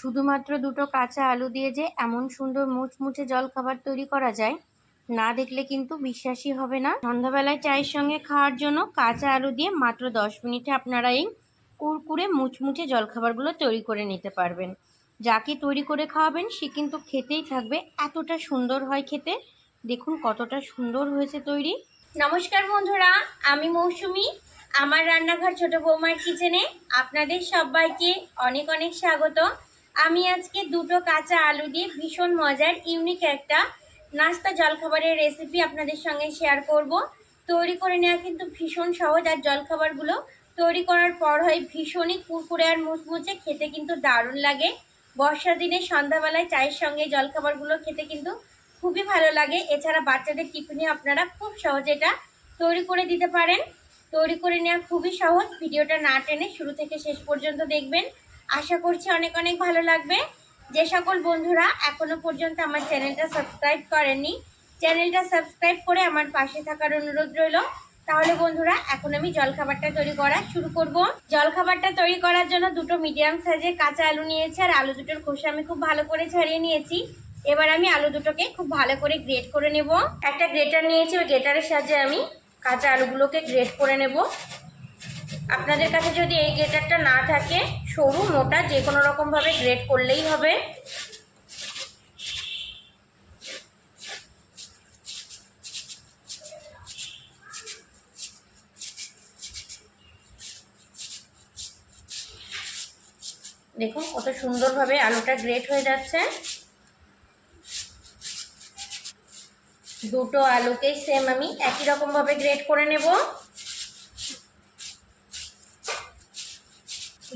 শুধুমাত্র দুটো কাঁচা আলু দিয়ে যে এমন সুন্দর মুচমুচে জলখাবার তৈরি করা যায়, না দেখলে কিন্তু বিশ্বাসই হবে না। সন্ধ্যাবেলায় চায়ের সঙ্গে খাওয়ার জন্য কাঁচা আলু দিয়ে মাত্র দশ মিনিটে আপনারা এই কুরকুরে, মুচমুচে জলখাবারগুলো তৈরি করে নিতে পারবেন। যাকে তৈরি করে খাওয়াবেন, সে কিন্তু খেতেই থাকবে। এতটা সুন্দর হয় খেতে। দেখুন কতটা সুন্দর হয়েছে তৈরি। নমস্কার বন্ধুরা, আমি মৌসুমি, আমার রান্নাঘর ছোট বৌমার কিচেনে আপনাদের সবাইকে অনেক অনেক স্বাগত। আমি আজকে দুটো কাঁচা আলু দিয়ে ভীষণ মজার ইউনিক একটা নাস্তা জলখাবারের রেসিপি আপনাদের সঙ্গে শেয়ার করব। তৈরি করে নেওয়া কিন্তু ভীষণ সহজ আর জলখাবারগুলো তৈরি করার পর হয় ভীষণই কুরকুরে আর মুচমুচে, খেতে কিন্তু দারুণ লাগে। বর্ষার দিনে সন্ধ্যাবেলায় চায়ের সঙ্গে জলখাবারগুলো খেতে কিন্তু খুবই ভালো লাগে। এছাড়া বাচ্চাদের টিফিনে আপনারা খুব সহজে এটা তৈরি করে দিতে পারেন। তৈরি করে নেওয়া খুবই সহজ, ভিডিওটা না টেনে শুরু থেকে শেষ পর্যন্ত দেখবেন। আশা করছি অনেক অনেক ভালো লাগবে। যে সকল বন্ধুরা এখনও পর্যন্ত আমার চ্যানেলটা সাবস্ক্রাইব করেননি চ্যানেলটা সাবস্ক্রাইব করে আমার পাশে থাকার অনুরোধ রইল। তাহলে বন্ধুরা, এখন আমি জলখাবারটা তৈরি করা শুরু করব। জলখাবারটা তৈরি করার জন্য দুটো মিডিয়াম সাইজের কাঁচা আলু নিয়েছি, আর আলু দুটোর খোসা আমি খুব ভালো করে ছাড়িয়ে নিয়েছি। এবার আমি আলু দুটোকে খুব ভালো করে গ্রেট করে নেব। একটা গ্রেটার নিয়েছি, ওই গ্রেটারের সাহায্যে আমি কাঁচা আলুগুলোকে গ্রেট করে নেব। আপনাদের কাছে যদি এই গ্রেটারটা না থাকে, সরু, মোটা যে কোনো রকমভাবে গ্রেট করলেই হবে। দেখুন, কত সুন্দরভাবে আলুটা গ্রেট হয়ে যাচ্ছে। দুটো আলুকেই সেম আমি একই রকমভাবে গ্রেট করে নেব।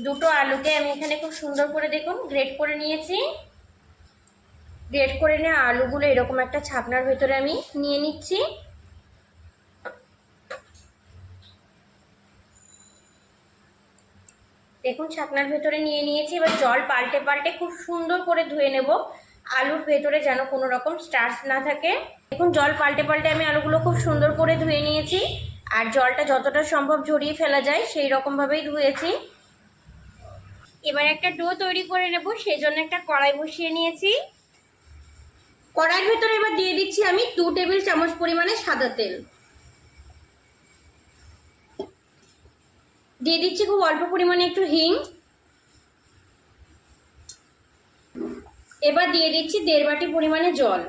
দুটো আলুকে আমি এখানে খুব সুন্দর করে দেখুন গ্রেট করে নিয়েছি। গ্রেট করে নেওয়া আলুগুলো এরকম একটা ছাপনার ভেতরে আমি নিয়ে নিচ্ছি। দেখুন ছাকনার ভেতরে নিয়ে নিয়েছি। এবার জল পাল্টে পাল্টে খুব সুন্দর করে ধুয়ে নেব। আলুর ভেতরে যেন কোনো রকম স্টার্চ না থাকে। দেখুন, জল পাল্টে পাল্টে আমি আলুগুলো খুব সুন্দর করে ধুয়ে নিয়েছি। আর জলটা যতটা সম্ভব ঝরিয়ে ফেলা যায়, সেই রকমভাবেই ধুয়েছি। এবার একটা ডো তৈরি করে নেব সেই জন্য একটা কড়াই বসিয়ে নিয়েছি। কড়াইয়ের ভেতরে এবার দিয়ে দিচ্ছি আমি দু টেবিল চামচ পরিমাণে সাদা তেল। দিয়ে দিচ্ছি খুব অল্প পরিমাণে একটু হিং। এবার দিয়ে দিচ্ছি দেড় বাটি পরিমাণে জল।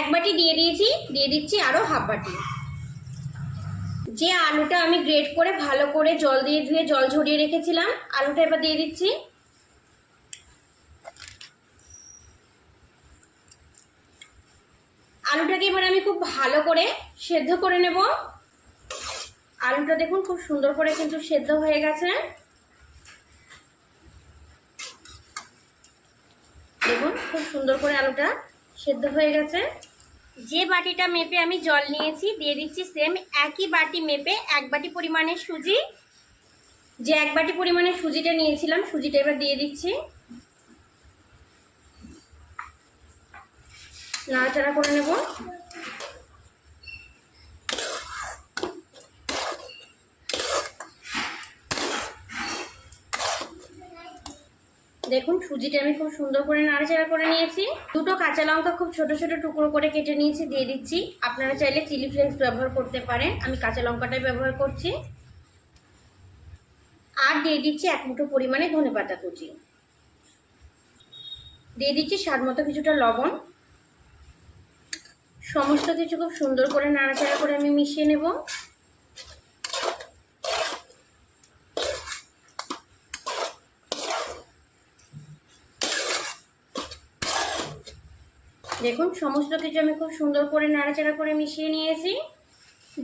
এক বাটি দিয়ে দিয়েছি, দিয়ে দিচ্ছি আরও হাফ বাটি। যে আলুটা আমি গ্রেট করে ভালো করে জল দিয়ে ধুয়ে জল ঝরিয়ে রেখেছিলাম, আলুটা এবার দিয়ে দিচ্ছি। আলুটাকে এবার আমি খুব ভালো করে সেদ্ধ করে নেব। আলুটা দেখুন খুব সুন্দর করে কিন্তু সেদ্ধ হয়ে গেছে। দেখুন, খুব সুন্দর করে আলুটা সেদ্ধ হয়ে গেছে। যে বাটিটা মেপে আমি জল নিয়েছি, দিয়ে দিচ্ছি সেম একই বাটি মেপে এক বাটি পরিমাণের সুজি। যে এক বাটি পরিমাণে সুজিটা নিয়েছিলাম, সুজিটা এবার দিয়ে দিচ্ছি। নাড়াচাড়া করে নেব। দেখুন সুজিটা আমি খুব সুন্দর করে নাড়াচাড়া করে নিয়েছি। দুটো কাঁচা লঙ্কা খুব ছোট ছোট টুকরো করে কেটে নিয়েছি, দিয়ে দিচ্ছি। আপনারা চাইলে চিলি ফ্লেক্স ব্যবহার করতে পারেন। আমি কাঁচা লঙ্কাটাই ব্যবহার করছি। আর দিয়ে দিচ্ছি এক মুঠো পরিমাণে ধনে পাতা কুচি। দিয়ে দিচ্ছি স্বাদ মতো কিছুটা লবণ। সমস্ত কিছু খুব সুন্দর করে নাড়াচাড়া করে আমি মিশিয়ে নেব। দেখুন, সমস্ত কিছু আমি খুব সুন্দর করে নাড়াচাড়া করে মিশিয়ে নিয়েছি।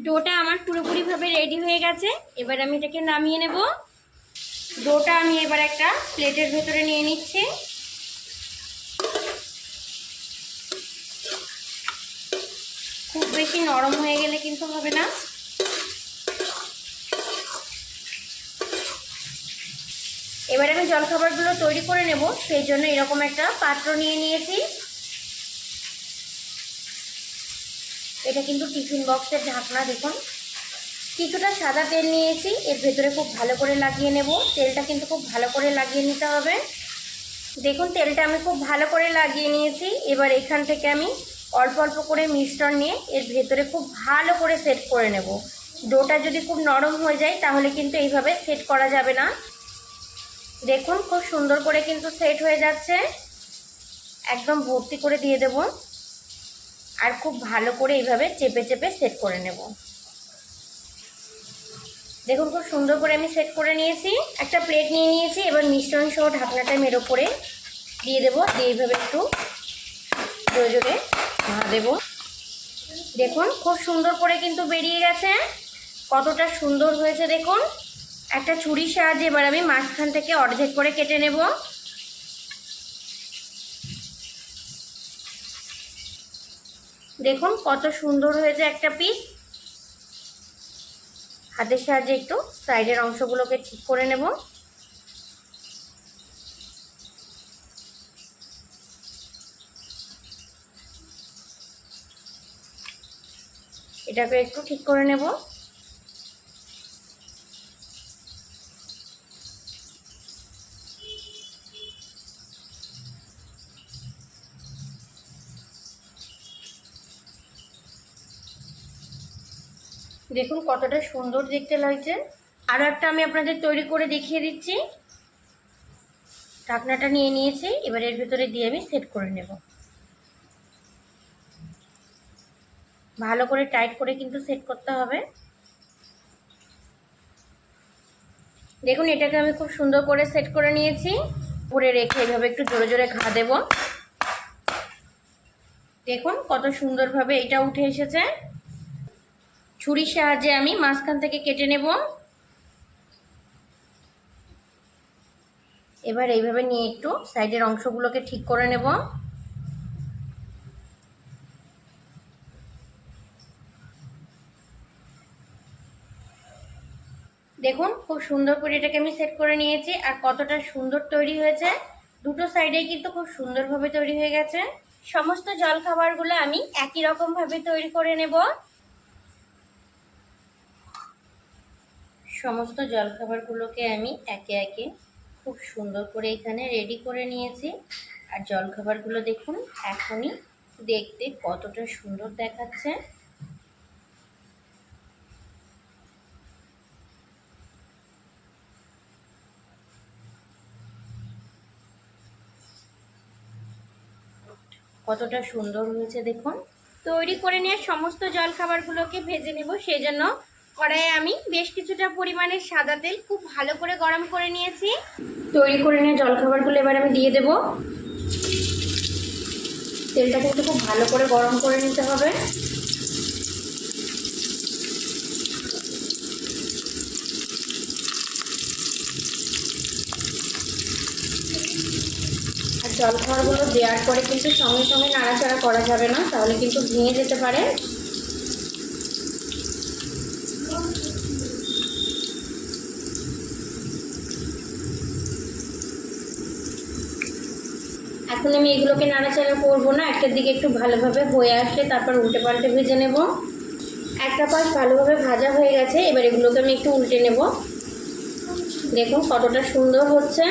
ডোটা আমার পুরোপুরিভাবে রেডি হয়ে গেছে। এবার আমি এটাকে নামিয়ে নেব। ডোটা আমি এবার একটা প্লেটের ভেতরে নিয়ে নিচ্ছি। খুব বেশি নরম হয়ে গেলে কিন্তু হবে না। এবার আমি জলখাবারগুলো তৈরি করে নেব। সেই জন্য এরকম একটা পাত্র নিয়ে নিয়েছি। এটা কিন্তু টিফিন বক্সের ঢাকনা, দেখুন। কিছুটা সাদা তেল নিয়েছি, এর ভেতরে খুব ভালো করে লাগিয়ে নেব। তেলটা কিন্তু খুব ভালো করে লাগিয়ে নিতে হবে। দেখুন, তেলটা আমি খুব ভালো করে লাগিয়ে নিয়েছি। এবার এখান থেকে আমি অল্প অল্প করে মিশ্রণ নিয়ে এর ভেতরে খুব ভালো করে সেট করে নেব। ডোটা যদি খুব নরম হয়ে যায়, তাহলে কিন্তু এইভাবে সেট করা যাবে না। দেখুন, খুব সুন্দর করে কিন্তু সেট হয়ে যাচ্ছে। একদম ভর্তি করে দিয়ে দেব। আর খুব ভালো করে এইভাবে চেপে চেপে সেট করে নেব। দেখুন, খুব সুন্দর করে আমি সেট করে নিয়েছি। একটা প্লেট নিয়ে নিয়েছি, এবার মিশ্রণ সহ ঢাকনাটা মের ওপরে দিয়ে দেবো, দিয়ে এইভাবে একটু জোরে জোরে দেবো। দেখুন, খুব সুন্দর করে কিন্তু বেরিয়ে গেছে। কতটা সুন্দর হয়েছে দেখুন। একটা ছুরির সাহায্যে এবার আমি মাঝখান থেকে অর্ধেক করে কেটে নেব। দেখুন কত সুন্দর হয়েছে একটা পিস হাতের সাহায্যে একটু সাইডের অংশগুলোকে ঠিক করে নেব। এটাকে একটু ঠিক করে নেব। দেখুন কতটা সুন্দর দেখতে লাগছে। আরও একটা আমি আপনাদের তৈরি করে দেখিয়ে দিচ্ছি। ঢাকনাটা নিয়ে নিয়েছি, এবার এর ভিতরে দিয়ে আমি সেট করে নেব। ভালো করে টাইট করে কিন্তু সেট করতে হবে। দেখুন, এটাকে আমি খুব সুন্দর করে সেট করে নিয়েছি। উপরে রেখে এভাবে একটু জোরে জোরে ঘা দেব। দেখুন কত সুন্দরভাবে এটা উঠে এসেছে। ছুরির সাহায্যে আমি মাঝখান থেকে কেটে নেব। এবার এইভাবে নিয়ে একটু সাইডের অংশগুলোকে ঠিক করে নেব। দেখুন, খুব সুন্দর করে এটাকে আমি সেট করে নিয়েছি আর কতটা সুন্দর তৈরি হয়েছে। দুটো সাইডেই কিন্তু খুব সুন্দরভাবে তৈরি হয়ে গেছে। সমস্ত জলখাবারগুলো আমি একই রকমভাবে তৈরি করে নেব। সমস্ত জলখাবারগুলোকে আমি একে একে খুব সুন্দর করে এখানে রেডি করে নিয়েছি। আর জলখাবারগুলো দেখুন, এখনই দেখতে কতটা সুন্দর দেখাচ্ছে। কতটা সুন্দর হয়েছে দেখুন। তৈরি করে নিয়ে সমস্ত জলখাবারগুলোকে ভেজে নেব, সেজন্য কড়াইয়ে আমি বেশ কিছুটা পরিমাণে সাদা তেল খুব ভালো করে গরম করে নিয়েছি। তৈরি করে নিয়ে জলখাবারগুলো এবার আমি দিয়ে দেব। তেলটা কিন্তু খুব ভালো করে গরম করে নিতে হবে। আর জলখাবারগুলো দেওয়ার পরে কিন্তু সঙ্গে সঙ্গে নাড়াচাড়া করা যাবে না, তাহলে কিন্তু ভেঙে যেতে পারে। এখন আমি এগুলোকে নাড়াচাড়া করব না একটার দিকে একটু ভালোভাবে হয়ে আসলে তারপর উল্টে পাল্টে ভেজে নেব। একটা পাশ ভালোভাবে ভাজা হয়ে গেছে, এবার এগুলোকে আমি একটু উল্টে নেব। দেখুন কতটা সুন্দর হচ্ছে।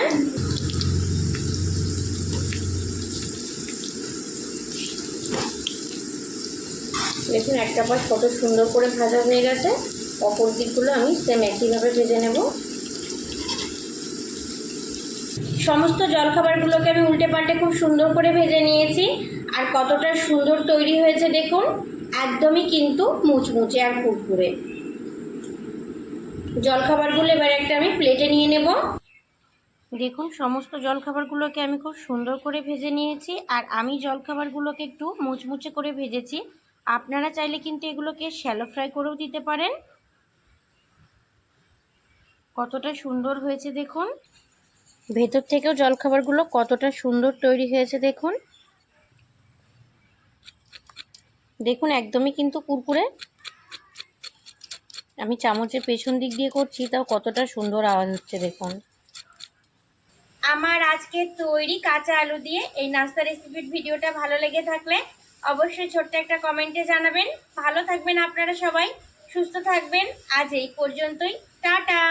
দেখুন একটা পাশ কত সুন্দর করে ভাজা হয়ে গেছে। অপর দিকগুলো আমি সেম একইভাবে ভেজে নেব। সমস্ত জলখাবারগুলোকে আমি উল্টে পাল্টে খুব সুন্দর করে ভেজে নিয়েছি। আর কতটা সুন্দর তৈরি হয়েছে দেখুন, একদমই কিন্তু মুচমুচে আর কুরকুরে। জলখাবারগুলো এবার একটা আমি প্লেটে নিয়ে নেব। দেখুন, সমস্ত জলখাবারগুলোকে আমি খুব সুন্দর করে ভেজে নিয়েছি। আর আমি জলখাবারগুলোকে একটু মুচমুচে করে ভেজেছি। আপনারা চাইলে কিন্তু এগুলোকে শ্যালো ফ্রাই করেও দিতে পারেন। কতটা সুন্দর হয়েছে দেখুন। ভেতর থেকেও জলখাবারগুলো কতটা সুন্দর তৈরি হয়েছে দেখুন। দেখুন, একদমই কিন্তু কুরকুরে। আমি চামচের পেছন দিক দিয়ে করছি, তাও কতটা সুন্দর আওয়াজ হচ্ছে দেখুন। আমার আজকে তৈরি কাঁচা আলু দিয়ে এই নাস্তা রেসিপির ভিডিওটা ভালো লেগে থাকলে অবশ্যই ছোট্ট একটা কমেন্টে জানাবেন। ভালো থাকবেন আপনারা সবাই, সুস্থ থাকবেন। আজ এই পর্যন্তই, টাটা!